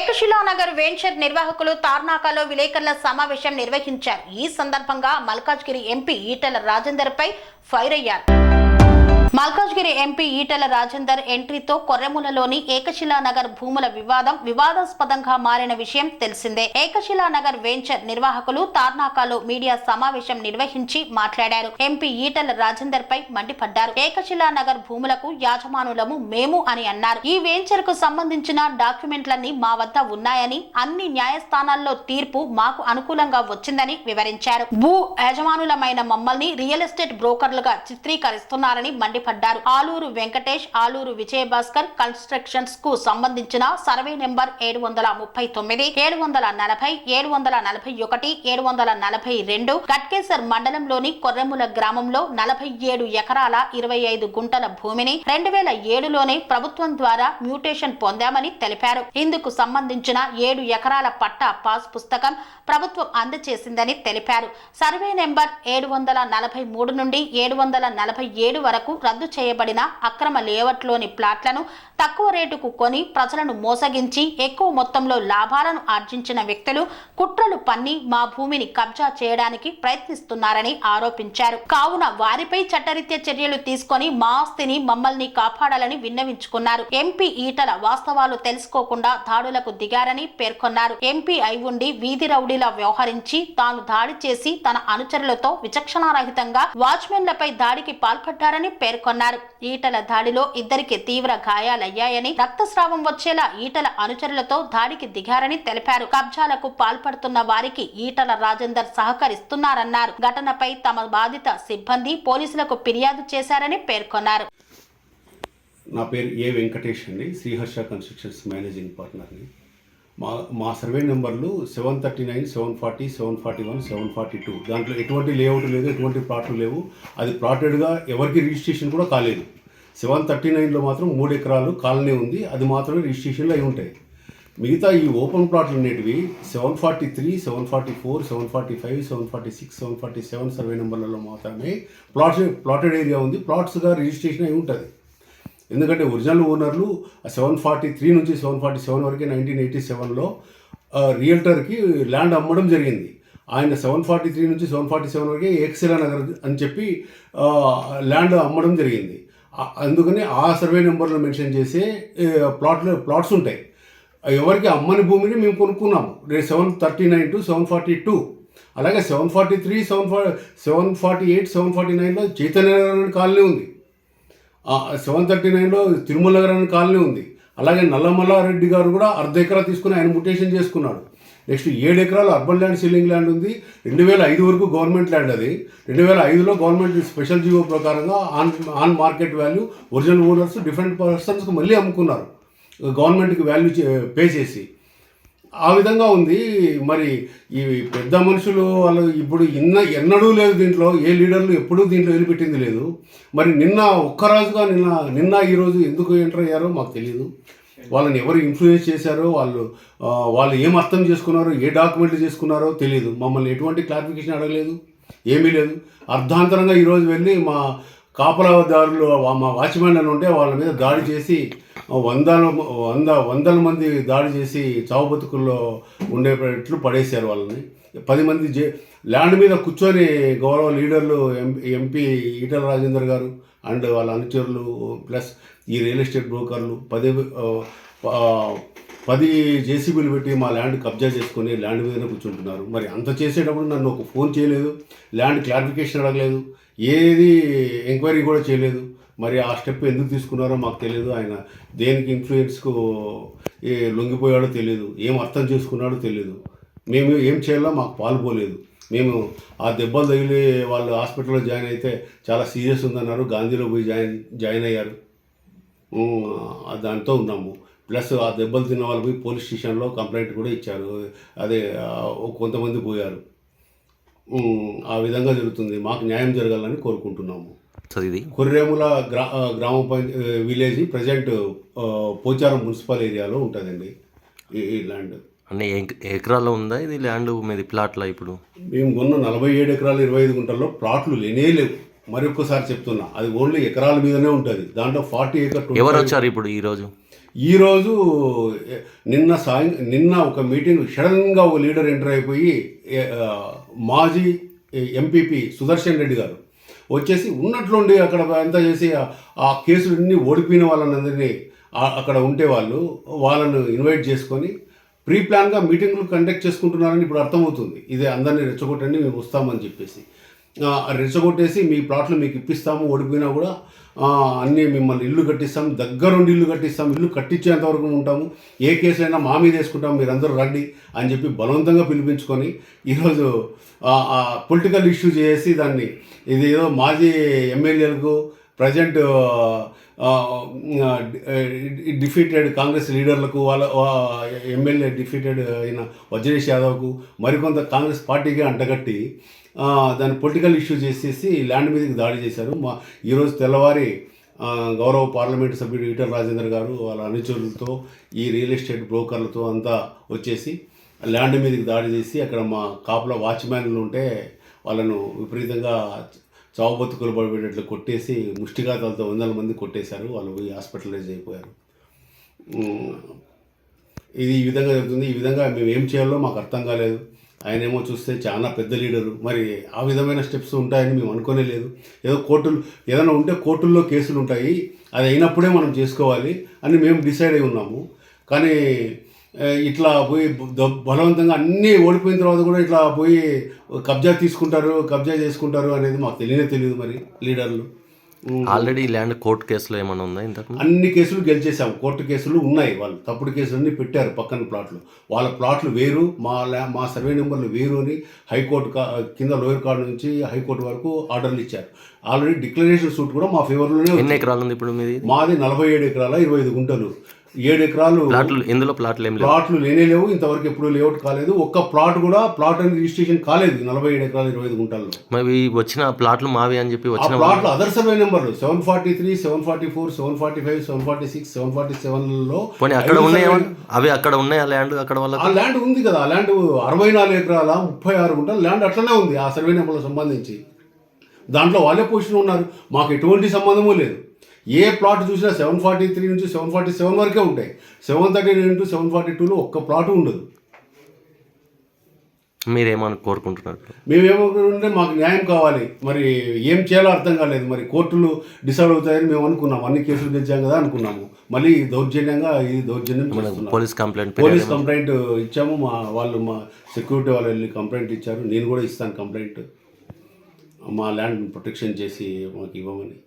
ఏకశిలానగర్ venture నిర్వాహకులు తార్నాకాలో విలేకరుల సమావేశం నిర్వహించారు. ఈ సందర్భంగా మల్కాజ్గిరి ఎంపీ ఈటెల రాజేందర్ పై ఫైర్ అయ్యారు. మల్కాజ్గిరి ఎంపీ ఈటెల రాజేందర్ ఎంట్రీతో కొర్రెములలోని ఏకశిలానగర్ భూముల వివాదం వివాదాస్పదంగా మారిన విషయం తెలిసిందే. ఏకశిలా నగర్ వెంచర్ నిర్వాహకులు తార్నాకాలో మీడియా సమావేశం నిర్వహించి మాట్లాడారు. ఎంపీ ఈటెల రాజేందర్ పై మండిపడ్డారు. ఏకశిలా నగర్ భూములకు యాజమానులము మేము అని అన్నారు. ఈ వెంచర్కు సంబంధించిన డాక్యుమెంట్లన్నీ మా వద్ద ఉన్నాయని అన్ని న్యాయస్థానాల్లో తీర్పు మాకు అనుకూలంగా వచ్చిందని వివరించారు. భూ యజమానులమైన మమ్మల్ని రియల్ ఎస్టేట్ బ్రోకర్లుగా చిత్రీకరిస్తున్నారని మండి మండిపడ్డారు ఆలూరు వెంకటేష్ ఆలూరు విజయభాస్కర్ కన్స్ట్రక్షన్స్కు సంబంధించిన సర్వే నెంబర్ ఏడు వందల ముప్పై తొమ్మిది ఏడు వందల నలభై ఏడు వందల నలభై ఒకటి ఏడు వందల నలభై రెండు గట్కేసర్ మండలంలోని కొర్రెముల గ్రామంలో నలభై ఏడు ఎకరాల ఇరవై ఐదు గుంటల భూమిని రెండు వేల ఏడులోనే ప్రభుత్వం ద్వారా మ్యూటేషన్ పొందామని తెలిపారు. ఇందుకు సంబంధించిన ఏడు ఎకరాల పట్టా పాస్ పుస్తకం ప్రభుత్వం అందజేసిందని తెలిపారు. సర్వే నెంబర్ ఏడు వందల నలభై మూడు నుండి ఏడు వందల నలభై ఏడు వరకు రద్దు చేయబడిన అక్రమ లేవట్లోని ప్లాట్లను తక్కువ రేటుకు కొని ప్రజలను మోసగించి ఎక్కువ మొత్తంలో లాభాలను ఆర్జించిన వ్యక్తులు కుట్రలు పన్ని మా భూమిని కబ్జా చేయడానికి ప్రయత్నిస్తున్నారని ఆరోపించారు. కావున వారిపై చట్టరీత్యా చర్యలు తీసుకొని మా ఆస్తిని మమ్మల్ని కాపాడాలని విన్నవించుకున్నారు. ఎంపీ ఈటల వాస్తవాలు తెలుసుకోకుండా దాడులకు దిగారని పేర్కొన్నారు. ఎంపీ అయి ఉండి వీధి రౌడీలా వ్యవహరించి తాను దాడి చేసి తన అనుచరులతో విచక్షణారహితంగా వాచ్మెన్లపై దాడికి పాల్పడ్డారని పేర్కొన్నారు. ఈటల దాడిలో ఇద్దరికి తీవ్ర గాయాలయ్యాయని రక్తస్రావం వచ్చేలా ఈటల అనుచరులతో దాడికి దిగారని తెలిపారు. కబ్జాలకు పాల్పడుతున్న వారికి ఈటల రాజేందర్ సహకరిస్తున్నారన్నారు. ఘటనపై తమ బాధిత సిబ్బంది పోలీసులకు ఫిర్యాదు చేశారని పేర్కొన్నారు. నా పేరు ఏ వెంకటేష్ అండి. శ్రీహర్ష కన్స్ట్రక్షన్స్ మేనేజింగ్ పార్ట్నర్ని. మా మా సర్వే నెంబర్లు seven thirty nine seven forty seven forty one seven forty two. దాంట్లో ఎటువంటి లేఅవుట్ లేదు ఎటువంటి ప్లాట్లు లేవు. అది ప్లాటెడ్గా ఎవరికి రిజిస్ట్రేషన్ కూడా కాలేదు. సెవెన్ థర్టీ నైన్లో మాత్రం మూడు ఎకరాలు కాలనీ ఉంది. అది మాత్రమే రిజిస్ట్రేషన్లో అయి ఉంటాయి. మిగతా ఈ ఓపెన్ ప్లాట్లు అనేటివి seven forty three seven forty four seven forty five seven forty six seven forty seven survey నెంబర్లలో మాత్రమే ప్లాట్స్ ప్లాటెడ్ ఏరియా ఉంది. ప్లాట్స్గా రిజిస్ట్రేషన్ అయి ఉంటుంది. ఎందుకంటే ఒరిజినల్ ఓనర్లు సెవెన్ ఫార్టీ త్రీ నుంచి సెవెన్ ఫార్టీ సెవెన్ వరకు నైన్టీన్ ఎయిటీ సెవెన్లో రియల్టర్కి ల్యాండ్ అమ్మడం జరిగింది. ఆయన సెవెన్ ఫార్టీ త్రీ నుంచి సెవెన్ ఫార్టీ సెవెన్ వరకే ఎక్సెలా నగర్ అని చెప్పి ల్యాండ్ అమ్మడం జరిగింది. అందుకని ఆ సర్వే నెంబర్లో మెన్షన్ చేసే ప్లాట్లు ప్లాట్స్ ఉంటాయి. ఎవరికి అమ్మని భూమిని మేము కొనుక్కున్నాము. Seven thirty nine to seven forty two. అలాగే seven forty three seven four seven forty eight seven forty నైన్లో చైతన్య నగర్ కాలనీ ఉంది. సెవెన్ థర్టీ నైన్లో తిరుమల నగర్ అనే కాలనీ ఉంది. అలాగే నల్లమల్లారెడ్డి గారు కూడా అర్ధ ఎకరా తీసుకుని ఆయన ముటేషన్ చేసుకున్నాడు. నెక్స్ట్ ఏడు ఎకరాలు అర్బన్ ల్యాండ్ సీలింగ్ ల్యాండ్ ఉంది. రెండు వేల ఐదు వరకు గవర్నమెంట్ ల్యాండ్ అది. రెండు వేల ఐదులో గవర్నమెంట్ స్పెషల్ జీవో ప్రకారంగా on on market value original owners different పర్సన్స్కి మళ్ళీ అమ్ముకున్నారు. గవర్నమెంట్కి వాల్యూ పే చేసి. ఆ విధంగా ఉంది. మరి ఈ పెద్ద మనుషులు వాళ్ళు ఇప్పుడు ఇన్న ఎన్నడూ లేదు దీంట్లో. ఏ లీడర్లు ఎప్పుడూ దీంట్లో వదిలిపెట్టింది లేదు. మరి నిన్న ఒక్కరాజుగా నిన్న నిన్న ఈరోజు ఎందుకు ఎంటర్ అయ్యారో మాకు తెలియదు వాళ్ళని ఎవరు ఇన్ఫ్లుయెన్స్ చేశారో వాళ్ళు వాళ్ళు ఏం అర్థం చేసుకున్నారో ఏ డాక్యుమెంట్లు చేసుకున్నారో తెలియదు మమ్మల్ని ఎటువంటి క్లారిఫికేషన్ అడగలేదు. ఏమీ లేదు. అర్ధాంతరంగా ఈరోజు వెళ్ళి మా కాపలాదారులు మా వాచ్మెన్ అని ఉంటే వాళ్ళ మీద దాడి చేసి వందల వంద వందల మంది దాడి చేసి చావు బతుకుల్లో ఉండేటట్లు పడేశారు వాళ్ళని. పది మంది జే ల్యాండ్ మీద కూర్చొని గౌరవ లీడర్లు ఎంపీ ఎంపీ ఈటల రాజేందర్ గారు అండ్ వాళ్ళ అనుచరులు ప్లస్ ఈ రియల్ ఎస్టేట్ బ్రోకర్లు పది పది జేసీబీలు పెట్టి మా ల్యాండ్ కబ్జా చేసుకొని ల్యాండ్ మీదనే కూర్చుంటున్నారు. మరి అంత చేసేటప్పుడు నన్ను ఒక ఫోన్ చేయలేదు. ల్యాండ్ క్లారిఫికేషన్ అడగలేదు. ఏది ఎంక్వైరీ కూడా చేయలేదు. మరి ఆ స్టెప్ ఎందుకు తీసుకున్నారో మాకు తెలియదు. ఆయన దేనికి ఇన్ఫ్లుయెన్స్కు ఏ లొంగిపోయాడో తెలియదు. ఏం అర్థం చేసుకున్నాడో తెలియదు. మేము ఏం చేయాలో మాకు పాల్పోలేదు మేము ఆ దెబ్బలు తగిలి వాళ్ళు హాస్పిటల్లో జాయిన్ అయితే చాలా సీరియస్ ఉందన్నారు. గాంధీలో పోయి జాయిన్ జాయిన్ అయ్యారు. దాంతో ఉన్నాము. ప్లస్ ఆ దెబ్బలు తిన్న వాళ్ళు పోయి పోలీస్ స్టేషన్లో కంప్లైంట్ కూడా ఇచ్చారు. అదే కొంతమంది పోయారు. ఆ విధంగా జరుగుతుంది. మాకు న్యాయం జరగాలని కోరుకుంటున్నాము. ఇది. కొర్రేముల గ్రా గ్రామ విలేజ్ ప్రజెంట్ పోచారం మున్సిపల్ ఏరియాలో ఉంటుందండి ఈ ల్యాండ్. అన్ని ఎక్- ఎకరాల్లో ఉందా ఇది ల్యాండ్ మీది ప్లాట్లా ఇప్పుడు? మేము కొన్న నలభై ఏడు ఎకరాలు ఇరవై ఐదు గుంటల్లో ప్లాట్లు లేనే లేవు. మరి ఒక్కసారి చెప్తున్నా అది ఓన్లీ ఎకరాల మీదనే ఉంటుంది. దాంట్లో ఫార్టీ ఏకర్ ఎవరు వచ్చారు ఇప్పుడు ఈరోజు ఈరోజు నిన్న సాయం నిన్న ఒక మీటింగ్ సడన్గా ఒక లీడర్ ఎంటర్ అయిపోయి మాజీ ఎంపీపీ సుదర్శన్ రెడ్డి గారు వచ్చేసి ఉన్నట్లుండి అక్కడ అంతా చేసి ఆ- కేసులన్నీ ఓడిపోయిన వాళ్ళందరినీ అక్కడ ఉంటే వాళ్ళు వాళ్ళను ఇన్వైట్ చేసుకొని ప్రీ ప్లాన్గా మీటింగ్లు కండక్ట్ చేసుకుంటున్నారని ఇప్పుడు అర్థమవుతుంది. ఇది అందరినీ రెచ్చగొట్టండి మేము వస్తామని చెప్పేసి. రెచ్చగొట్టేసి మీ ప్లాట్లు మీకు ఇప్పిస్తాము. ఓడిపోయినా కూడా అన్నీ మిమ్మల్ని ఇల్లు కట్టిస్తాం. దగ్గరుండి ఇల్లు కట్టిస్తాం. ఇల్లు కట్టించేంత వరకు ఉంటాము. ఏ కేసు అయినా మా మీద వేసుకుంటాం మీరందరూ రండి అని చెప్పి బలవంతంగా పిలిపించుకొని ఈరోజు పొలిటికల్ ఇష్యూ చేసి దాన్ని ఇది ఏదో మాజీ ఎమ్మెల్యేలకు ప్రజెంట్ డిఫీటెడ్ కాంగ్రెస్ లీడర్లకు వాళ్ళ ఎమ్మెల్యే డిఫీటెడ్ అయిన వజ్రేష్ యాదవ్కు మరికొంత కాంగ్రెస్ పార్టీకి అంటగట్టి దాన్ని పొలిటికల్ ఇష్యూ చేసేసి ల్యాండ్ మీదకి దాడి చేశారు. మా ఈరోజు తెల్లవారి గౌరవ పార్లమెంటు సభ్యుడు ఈటల రాజేందర్ గారు వాళ్ళ అనుచరులతో ఈ రియల్ ఎస్టేట్ బ్రోకర్లతో అంతా వచ్చేసి ల్యాండ్ మీదకి దాడి చేసి అక్కడ మా కాపుల వాచ్మ్యాన్లు ఉంటే వాళ్ళను విపరీతంగా చావుబతుకులు పడిపోయేటట్లు కొట్టేసి ముష్టిఘాతాలతో వందల మంది కొట్టేశారు. వాళ్ళు పోయి హాస్పిటలైజ్ అయిపోయారు. ఇది ఈ విధంగా జరుగుతుంది. ఈ విధంగా మేము ఏం చేయాలో మాకు అర్థం కాలేదు. ఆయన ఏమో చూస్తే చాలా పెద్ద లీడరు. మరి ఆ విధమైన స్టెప్స్ ఉంటాయని మేము అనుకోనే లేదు. ఏదో కోర్టులు ఏదైనా ఉంటే కోర్టుల్లో కేసులు ఉంటాయి. అది అయినప్పుడే మనం చేసుకోవాలి అని మేము డిసైడ్ అయి ఉన్నాము. కానీ ఇట్లా పోయి బలవంతంగా అన్నీ ఓడిపోయిన తర్వాత కూడా ఇట్లా పోయి కబ్జా తీసుకుంటారు కబ్జా చేసుకుంటారు అనేది మాకు తెలియనే తెలియదు మరి లీడర్లు. ఆల్రెడీ ల్యాండ్ కోర్టు కేసులో ఏమైనా ఉందా ఇంతకు అన్ని కేసులు గెలిచేసాం కోర్టు కేసులు ఉన్నాయి వాళ్ళు. తప్పుడు కేసులన్నీ పెట్టారు పక్కన ప్లాట్లు. వాళ్ళ ప్లాట్లు వేరు మా మా సర్వే నెంబర్లు వేరు అని హైకోర్టు కింద లోయర్ కార్డు నుంచి హైకోర్టు వరకు ఆర్డర్లు ఇచ్చారు. ఆల్రెడీ డిక్లరేషన్ సూట్ కూడా మా ఫేవర్లోనే ఎన్ని ఎకరాలు ఉంది ఇప్పుడు మీది? మాది నలభై ఏడు ఎకరాల ఇరవై ఐదు గుంటలు. ఏడు ఎకరాలు ప్లాట్లు ఇందులో ప్లాట్లు ఏం లేవు. ప్లాట్లు లేనే లేవు ఇంతవరకు ఎప్పుడు లేఅవుట్ కాలేదు. ఒక్క ప్లాట్ కూడా ప్లాట్ అని రిజిస్ట్రేషన్ కాలేదు నలభై ఏడు ఎకరాలు ఇరవై ఐదు గుంటల్లో. మరి వచ్చిన ప్లాట్లు మావి అని చెప్పి ఆ వచ్చిన ప్లాట్లు అదర్ సర్వే నెంబర్లు seven forty three seven forty four seven forty five seven forty six seven forty సెవెన్లో పోనీ అక్కడ ఉన్నాయా అవి అక్కడ ఉన్నాయా ల్యాండ్ అక్కడ వాళ్ళకి? ఆ ల్యాండ్ ఉంది కదా ఆ ల్యాండ్ అరవై నాలుగు ఎకరాల ముప్పై ఆరు గుంటలు ల్యాండ్ అట్లనే ఉంది ఆ సర్వే నెంబర్లకు సంబంధించి. దాంట్లో వాళ్ళే పొజిషన్ ఉన్నారు. మాకు ఎటువంటి సంబంధము లేదు. ఏ ప్లాట్ చూసినా సెవెన్ ఫార్టీ త్రీ నుంచి సెవెన్ ఫార్టీ సెవెన్ వరకే ఉంటాయి. Seven thirty nine to seven forty టూలో ఒక్క ప్లాట్ ఉండదు. మీరేమని కోరుకుంటున్నారు? మేమేమనుకుంటే మాకు న్యాయం కావాలి. మరి ఏం చేయాలో అర్థం కాలేదు. మరి కోర్టులు డిసైడ్ అవుతాయని మేము అనుకున్నాం అన్ని కేసులు గెలిచాం కదా అనుకున్నాము. మళ్ళీ దౌర్జన్యంగా ఇది దౌర్జన్యం పోలీస్ కంప్లైంట్ పోలీస్ కంప్లైంట్ ఇచ్చాము. మా వాళ్ళు మా సెక్యూరిటీ వాళ్ళు వెళ్ళి కంప్లైంట్ ఇచ్చారు. నేను కూడా ఇస్తాను కంప్లైంట్. మా ల్యాండ్ ప్రొటెక్షన్ చేసి మాకు ఇవ్వమని.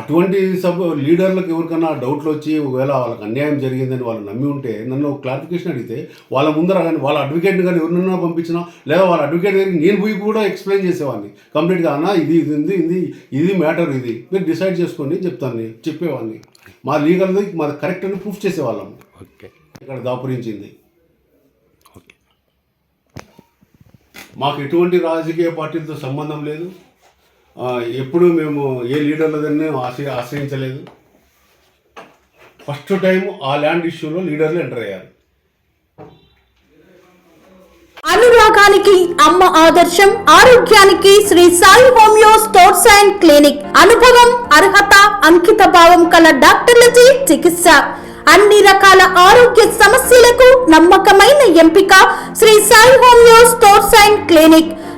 అటువంటి సబ్ లీడర్లకు ఎవరికైనా డౌట్లు వచ్చి ఒకవేళ వాళ్ళకి అన్యాయం జరిగిందని వాళ్ళు నమ్మి ఉంటే నన్ను క్లారిఫికేషన్ అడిగితే వాళ్ళ ముందర కానీ వాళ్ళ అడ్వకేట్ని కానీ ఎవరినైనా పంపించినా లేదా వాళ్ళ అడ్వకేట్ దగ్గరికి నేను పోయి కూడా ఎక్స్ప్లెయిన్ చేసేవాడిని. కంప్లీట్గా అన్న ఇది ఇది ఉంది ఇది ఇది మ్యాటర్ ఇది. మీరు డిసైడ్ చేసుకోండి చెప్తాను చెప్పేవాడిని. మా లీగల్ది మాది కరెక్ట్ అని ప్రూఫ్ చేసేవాళ్ళము ఓకే. ఇక్కడ దాపురించింది. ఓకే. మాకు ఎటువంటి రాజకీయ పార్టీలతో సంబంధం లేదు. ఎప్పుడూ మేము ఏ లీడర్లదన్నీ ఆశ్రయ ఆశ్రయించలేదు. ఫస్ట్ టైం ఆ ల్యాండ్ ఇష్యూలో లీడర్లు ఎంటర్ అయ్యారు. అనురాగానికి అమ్మ ఆదర్శం ఆరోగ్యానికి Shri Sai homeo stores and clinic. అనుభవం అర్హత అంకిత భావం కల డాక్టర్లచే చికిత్స. అన్ని రకాల ఆరోగ్య సమస్యలకు నమ్మకమైన ఎంపిక Shri Sai homeo stores and clinic.